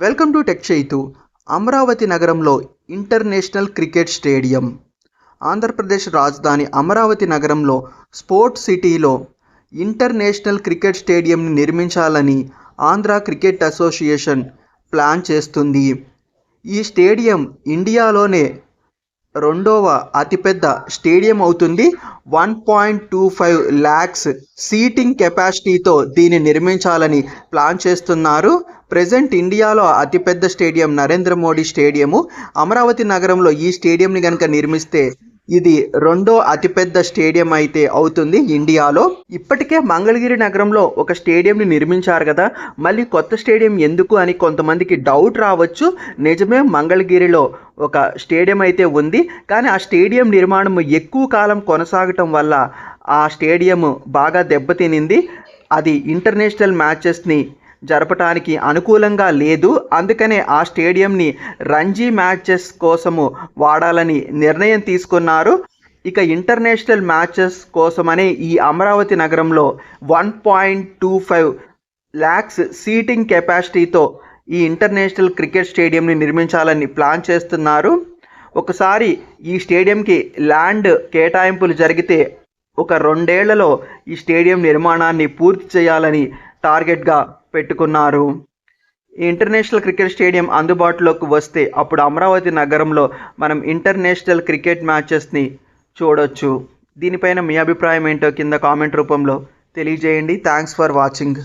Welcome to tech Chaitu Amaravati నగరంలో international cricket stadium. Andhra Pradesh రాజధాని అమరావతి నగరంలో స్పోర్ట్స్ సిటీలో ఇంటర్నేషనల్ క్రికెట్ స్టేడియంని నిర్మించాలని ఆంధ్ర క్రికెట్ అసోసియేషన్ ప్లాన్ చేస్తుంది. ఈ స్టేడియం ఇండియాలోనే రెండవ అతిపెద్ద స్టేడియం అవుతుంది. One point two five lakhs seating కెపాసిటీతో దీన్ని నిర్మించాలని ప్లాన్ చేస్తున్నారు. ప్రజెంట్ ఇండియాలో అతిపెద్ద స్టేడియం నరేంద్ర మోడీ స్టేడియము. అమరావతి నగరంలో ఈ స్టేడియంని కనుక నిర్మిస్తే ఇది రెండో అతిపెద్ద స్టేడియం అయితే అవుతుంది ఇండియాలో. ఇప్పటికే మంగళగిరి నగరంలో ఒక స్టేడియంని నిర్మించారు కదా. మళ్ళీ కొత్త స్టేడియం ఎందుకు అని కొంతమందికి డౌట్ రావచ్చు. నిజమే మంగళగిరిలో ఒక స్టేడియం అయితే ఉంది. కానీ ఆ స్టేడియం నిర్మాణం ఎక్కువ కాలం కొనసాగటం వల్ల ఆ స్టేడియం బాగా దెబ్బతినింది. అది ఇంటర్నేషనల్ మ్యాచెస్ని జరపటానికి అనుకూలంగా లేదు. అందుకనే ఆ స్టేడియంని రంజీ మ్యాచెస్ కోసము వాడాలని నిర్ణయం తీసుకున్నారు. ఇక ఇంటర్నేషనల్ మ్యాచెస్ కోసమనే ఈ అమరావతి నగరంలో one point two five lakhs seating కెపాసిటీతో ఈ ఇంటర్నేషనల్ క్రికెట్ స్టేడియంని నిర్మించాలని ప్లాన్ చేస్తున్నారు. ఒకసారి ఈ స్టేడియంకి ల్యాండ్ కేటాయింపులు జరిగితే ఒక రెండేళ్ళలో ఈ స్టేడియం నిర్మాణాన్ని పూర్తి చేయాలని టార్గెట్గా పెట్టుకున్నారు. ఇంటర్నేషనల్ క్రికెట్ స్టేడియం అందుబాటులోకి వస్తే అప్పుడు అమరావతి నగరంలో మనం ఇంటర్నేషనల్ క్రికెట్ మ్యాచెస్ని చూడొచ్చు. దీనిపైన మీ అభిప్రాయం ఏంటో కింద కామెంట్ రూపంలో తెలియజేయండి. Thanks for watching.